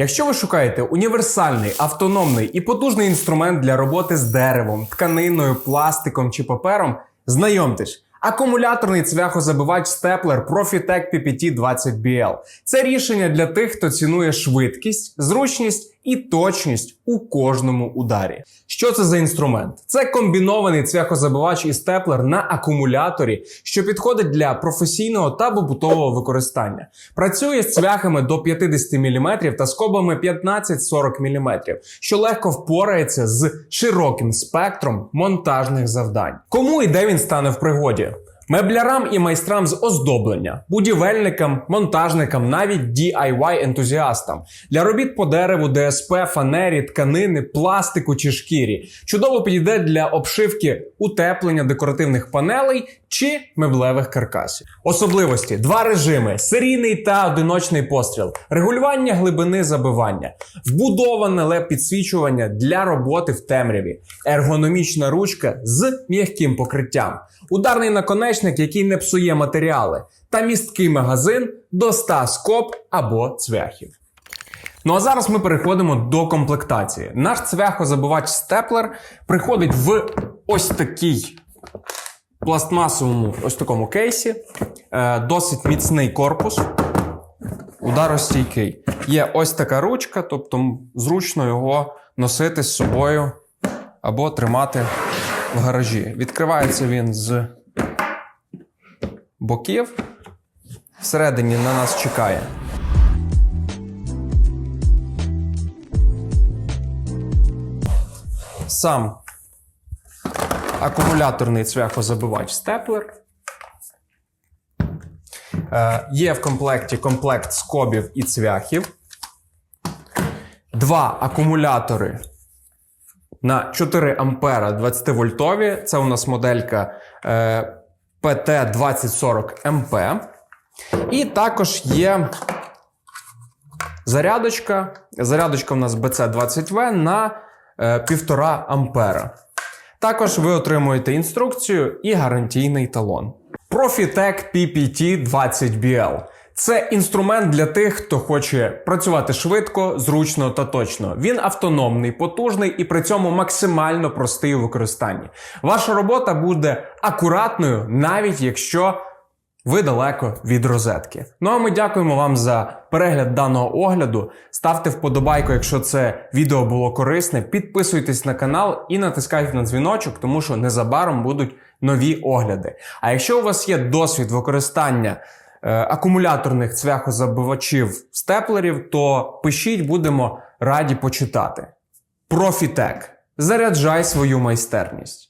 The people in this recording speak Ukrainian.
Якщо ви шукаєте універсальний, автономний і потужний інструмент для роботи з деревом, тканиною, пластиком чи папером, знайомтесь. Акумуляторний цвяхозабивач степлер Profitec PPT 20BL. Це рішення для тих, хто цінує швидкість, зручність і точність у кожному ударі. Що це за інструмент? Це комбінований цвяхозабивач і степлер на акумуляторі, що підходить для професійного та побутового використання. Працює з цвяхами до 50 мм та скобами 15-40 мм, що легко впорається з широким спектром монтажних завдань. Кому і де він стане в пригоді? Меблярам і майстрам з оздоблення, будівельникам, монтажникам, навіть DIY-ентузіастам для робіт по дереву, ДСП, фанері, тканини, пластику чи шкірі. Чудово підійде для обшивки утеплення декоративних панелей чи меблевих каркасів. Особливості: два режими: серійний та одиночний постріл, регулювання глибини забивання, вбудоване led підсвічування для роботи в темряві, ергономічна ручка з м'яким покриттям, ударний наконечник, який не псує матеріали, та місткий магазин до 100 скоб або цвяхів. Ну а зараз ми переходимо до комплектації. Наш цвяхозабивач степлер приходить в ось такий пластмасовому ось такому кейсі. Е, досить міцний корпус. Ударостійкий. Є ось така ручка, тобто зручно його носити з собою або тримати в гаражі. Відкривається він з боків. Всередині на нас чекає. Сам акумуляторний цвяхозабивач степлер. Е, є в комплекті комплект скобів і цвяхів. Два акумулятори на 4 ампера 20 вольтові. Це у нас моделька е, PT2040 MP. І також є зарядочка. Зарядочка у нас BC20V на е, 1,5 ампера. Також ви отримуєте інструкцію і гарантійний талон. Profitec PPT 20BL. Це інструмент для тих, хто хоче працювати швидко, зручно та точно. Він автономний, потужний і при цьому максимально простий у використанні. Ваша робота буде акуратною, навіть якщо ви далеко від розетки. Ну а ми дякуємо вам за перегляд даного огляду. Ставте вподобайку, якщо це відео було корисне. Підписуйтесь на канал і натискайте на дзвіночок, тому що незабаром будуть нові огляди. А якщо у вас є досвід використання акумуляторних цвяхозабивачів степлерів, то пишіть, будемо раді почитати. Профітек. Заряджай свою майстерність.